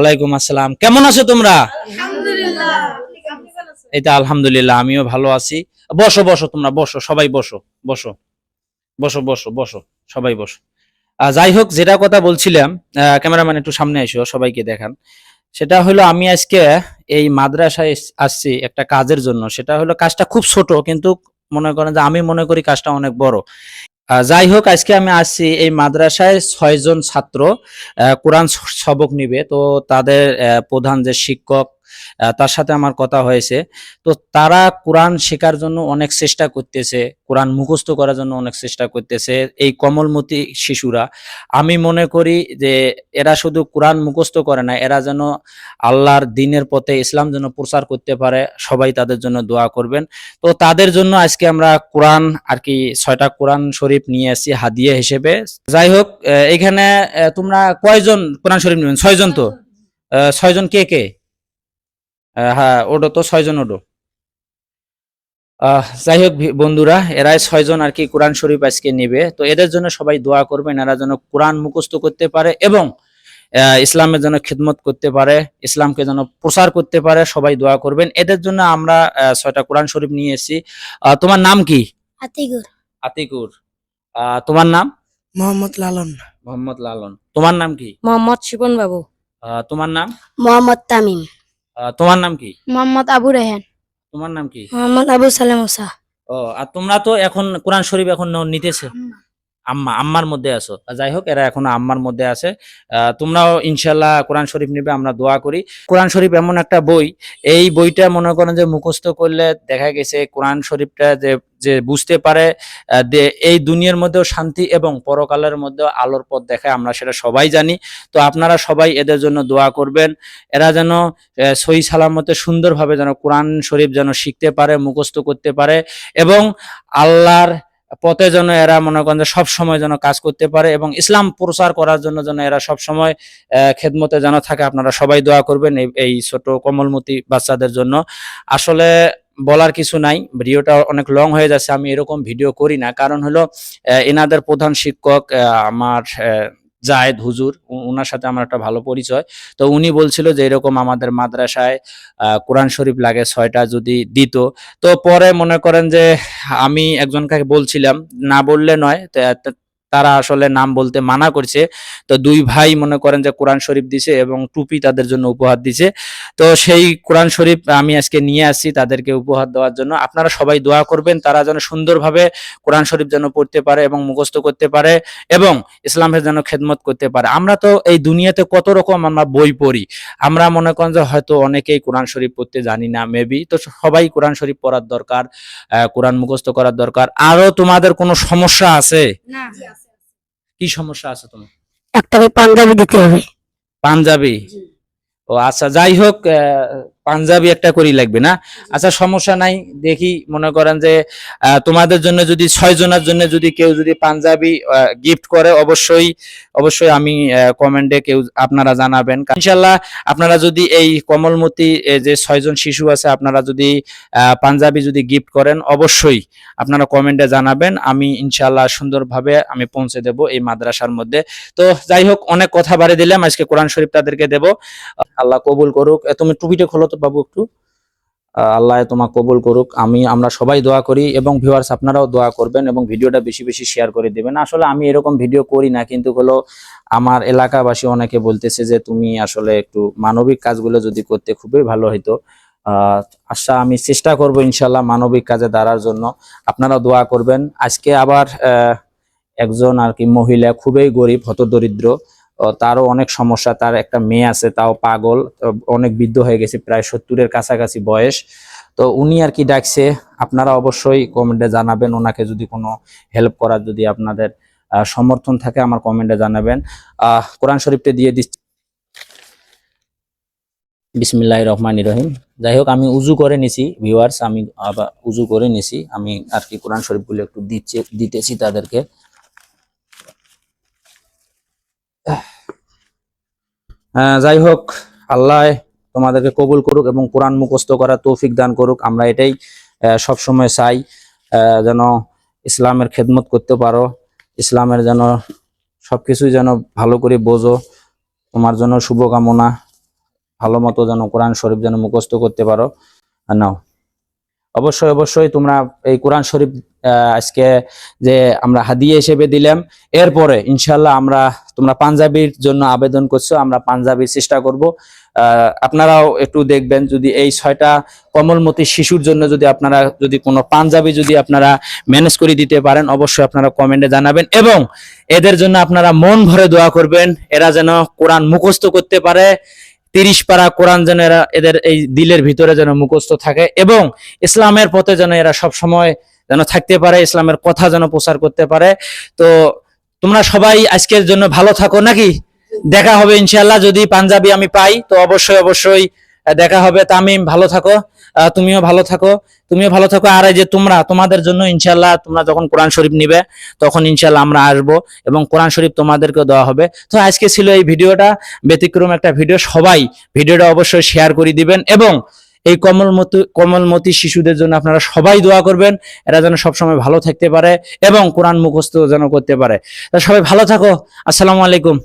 ওয়ালাইকুম আসসালাম। কেমন আছো তোমরা? এই তো আলহামদুলিল্লাহ আমিও ভালো আছি। বসো বসো তোমরা বসো সবাই বসো বসো। বসো বসো বসো সবাই বসো। যাই হোক যেটা কথা বলছিলাম ক্যামেরাম্যান একটু সামনে এসো সবাইকে দেখান। সেটা হলো আমি আজকে এই মাদ্রাসায় আসছি একটা কাজের জন্য। সেটা হলো কাজটা খুব ছোট কিন্তু মনে করেন যে আমি মনে করি কাজটা অনেক বড়। যাই হোক, আজকে আমি আসছি এই মাদ্রাসায় ছয়জন ছাত্র কোরআন সবক নিবে। তো তাদের প্রধান যে শিক্ষক তার সাথে আমার কথা হয়েছে। তো তারা কোরআন শেখার জন্য অনেক চেষ্টা করতেছে, কোরআন মুখস্থ করার জন্য অনেক চেষ্টা করতেছে এই কমলমতি শিশুরা। আমি মনে করি যে এরা শুধু কোরআন মুখস্থ করে না, এরা যেন আল্লাহর দিনের পথে ইসলাম যেন প্রচার করতে পারে, সবাই তাদের জন্য দোয়া করবেন। তো তাদের জন্য আজকে আমরা কোরআন আর কি ছয়টা কোরআন শরীফ নিয়ে আসি, হাদিয়া হিসেবে। যাই হোক এখানে তোমরা কয়জন কোরআন শরীফ নেবেন? ছয়জন তো? ছয়জন কে কে? হ্যাঁ ওডো তো ছয়জন ওডো। যাই হোক বন্ধুরা এরাই ছয়জন আর কি কোরআন শরীফ আজকে নেবে। তো এদের জন্য সবাই দোয়া করবেন এরা যেন কোরআন মুখস্থ করতে পারে এবং ইসলামের জন্য খিদমত করতে পারে ইসলামকে যেন প্রচার করতে পারে সবাই দোয়া করবেন। এদের জন্য আমরা আহ, ছয়টা কোরআন শরীফ নিয়ে এসেছি। আহ, তোমার নাম কি? আতিকুর। আতিকুর। আহ, তোমার নাম? মোহাম্মদ লালন। মোহাম্মদ লালন। তোমার নাম কি? মোহাম্মদ শিপন বাবু। আহ, তোমার নাম? মোহাম্মদ তামিম। তোমার নাম কি? মোহাম্মদ আবু রেহান। তোমার নাম কি? মোহাম্মদ আবু সালাম ওসা। ও আর তোমরা তো এখন কোরআন শরীফ এখন নিতেছে। আম্মা, আম্মার মধ্যে আছো। যাই হোক, এরা এখনও আম্মার মধ্যে আছে। তোমরাও ইনশাল্লাহ কোরআন শরীফ নিবে, আমরা দোয়া করি। কোরআন শরীফ এমন একটা বই, এই বইটা মনে করেন যে মুখস্থ করলে দেখা গেছে কোরআন শরীফটা যে যে বুঝতে পারে এই দুনিয়ার মধ্যেও শান্তি এবং পরকালের মধ্যেও আলোর পথ দেখায়, আমরা সেটা সবাই জানি। তো আপনারা সবাই এদের জন্য দোয়া করবেন। এরা যেন সহি সালামতে সুন্দরভাবে যেন কোরআন শরীফ যেন শিখতে পারে, মুখস্থ করতে পারে এবং আল্লাহর পথে যেন এরা মনে করেন সব সময় যেন কাজ করতে পারে এবং ইসলাম প্রচার করার জন্য যেন এরা সব সময় খেদমতে যেন থাকে, আপনারা সবাই দোয়া করবেন এই- ছোট কমলমতি বাচ্চাদের জন্য। আসলে বলার কিছু নাই, ভিডিওটা অনেক লং হয়ে যাচ্ছে, আমি এরকম ভিডিও করি না। কারণ হলো এনাদের প্রধান শিক্ষক আমার জায়েদ হুজুর ওনার সাথে আমার একটা ভালো পরিচয়। তো উনি বলছিল যে এরকম আমাদের মাদ্রাসায় কোরআন শরীফ লাগে ছয়টা যদি দিত। তো পরে মনে করেন যে আমি একজনকে বলছিলাম, না বললে নয় তারা আসলে নাম বলতে মানা করছে। তো দুই ভাই মনে করেন যে কোরআন শরীফ দিছে এবং টুপি তাদের জন্য উপহার দিছে। তো সেই কোরআন শরীফ আমি আজকে নিয়ে আসছি তাদেরকে উপহার দেওয়ার জন্য। আপনারা সবাই দোয়া করবেন, তারা যেন সুন্দরভাবে কোরআন শরীফ যেন পড়তে পারে এবং মুখস্থ করতে পারে এবং ইসলামের যেন খেদমত করতে পারে। আমরা তো এই দুনিয়াতে কত রকম আমরা বই পড়ি। আমরা মনে করেন যে হয়তো অনেকেই কোরআন শরীফ পড়তে জানি না মেবি তো সবাই কোরআন শরীফ পড়ার দরকার কোরআন মুখস্থ করার দরকার। আরও তোমাদের কোনো সমস্যা আছে? না। কি সমস্যা আছে তোমার? একটা পাঞ্জাবি দিতে হবে। পাঞ্জাবি? ও আচ্ছা যাই হোক আহ, পাঞ্জাবি একটা করি লাগবে না? আচ্ছা সমস্যা নাই দেখি মনে করেন যে তোমাদের জন্য যদি ছয় জনের জন্য যদি কেউ যদি পাঞ্জাবি গিফট করে অবশ্যই অবশ্যই আমি কমেন্টে কেউ আপনারা জানাবেন। ইনশাল্লাহ আপনারা যদি এই কমলমতি যে ছয়জন শিশু আছে আপনারা যদি পাঞ্জাবি যদি গিফট করেন অবশ্যই আপনারা কমেন্টে জানাবেন। আমি ইনশাল্লাহ সুন্দরভাবে আমি পৌঁছে দেব এই মাদ্রাসার মধ্যে। তো যাই হোক অনেক কথা বাড়ি দিলাম আজকে কোরআন শরীফ তাদেরকে দেব। আল্লাহ কবুল করুক। তুমি টুপিটা খোলো তো বাবু, একটু আল্লাহ তোমার কবুল করুক। আমি, আমরা সবাই দোয়া করি এবং ভিউয়ার্স আপনারাও দোয়া করবেন এবং ভিডিওটা বেশি বেশি শেয়ার করে দিবেন। আসলে আমি এরকম ভিডিও করি না, কিন্তু হলো আমার এলাকাবাসী অনেকে বলতেছে যে, তুমি আসলে একটু মানবিক কাজগুলো যদি করতে খুবই ভালো হইতো। আশা, আমি চেষ্টা করব ইনশাল্লাহ মানবিক কাজে দাঁড়ার জন্য। আপনারা দোয়া করবেন। আজকে আবার একজন আর কি মহিলা খুবই গরিব, হতদরিদ্র। তারও অনেক সমস্যা, তার একটা মেয়ে আছে, তাও পাগল অনেক বৃদ্ধ হয়ে গেছে, প্রায় সত্তরের কাছাকাছি বয়স। তো উনি আর কি ডাকছে, আপনারা অবশ্যই কমেন্টে জানাবেন, ওনাকে যদি কোনো হেল্প করার যদি আপনাদের সমর্থন থাকে, আমার কমেন্টে জানাবেন। কোরআন শরীফটা দিয়ে দিচ্ছি। বিসমিল্লাহ রহমান রহিম। যাই হোক, আমি উজু করে নিছি ভিউয়ার্স আমি উজু করে নিছি, আমি আর কি কোরআন শরীফগুলো একটু দিচ্ছে, দিতেছি তাদেরকে। যাই হোক, আল্লাহ তোমাদেরকে কবুল করুক এবং কোরআন মুখস্থ করার তৌফিক দান করুক। আমরা এটাই সব সময় চাই যেন ইসলামের খেদমত করতে পারো, ইসলামের যেন সবকিছুই যেন ভালো করে বোঝো, তোমার জন্য শুভকামনা, ভালো মতো যেন কোরআন শরীফ যেন মুখস্থ করতে পারো। নাও। অবশ্যই অবশ্যই তোমরা এই কোরআন শরীফ আজকে যে আমরা হাদিয়া হিসেবে দিলাম, এরপরে ইনশাল্লাহ আমরা, তোমরা পাঞ্জাবির জন্য আবেদন করছ, আমরা পাঞ্জাবির চেষ্টা করব। আপনারাও একটু দেখবেন যদি এই ছয়টা কমলমতি শিশুর জন্য যদি আপনারা, যদি কোনো পাঞ্জাবি যদি আপনারা ম্যানেজ করে দিতে পারেন, অবশ্যই আপনারা কমেন্টে জানাবেন এবং এদের জন্য আপনারা মন ভরে দোয়া করবেন, এরা যেন কোরআন মুখস্থ করতে পারে। তিরিশ পারা কোরআন যেন এরা এদের এই দিলের ভিতরে যেন মুখস্থ থাকে এবং ইসলামের পথে যেন এরা সব সময় যেন থাকতে পারে, ইসলামের কথা যেন প্রচার করতে পারে। তো তোমরা সবাই আজকের জন্য ভালো থাকো নাকি? দেখা হবে ইনশাল্লাহ যদি পাঞ্জাবি আমি পাই, তো অবশ্যই অবশ্যই দেখা হবে। তামিম, ভালো থাকো। তুমিও ভালো থাকো। তুমিও ভালো থাকো। আর এই যে তোমরা, তোমাদের জন্য ইনশাল্লাহ তোমরা যখন কোরআন শরীফ নিবে, তখন ইনশাল্লাহ আমরা আসব এবং কোরআন শরীফ তোমাদেরকে দেওয়া হবে। তো আজকে ছিল এই ভিডিওটা। ব্যতিক্রম একটা ভিডিও। সবাই ভিডিওটা অবশ্যই শেয়ার করে দিবেন এবং এই কমলমতি কমলমতি শিশুদের জন্য আপনারা সবাই দোয়া করবেন। এরা যেন সবসময় ভালো থাকতে পারে এবং কোরআন মুখস্থ যেন করতে পারে। তা সবাই ভালো থাকো। আসসালামু আলাইকুম।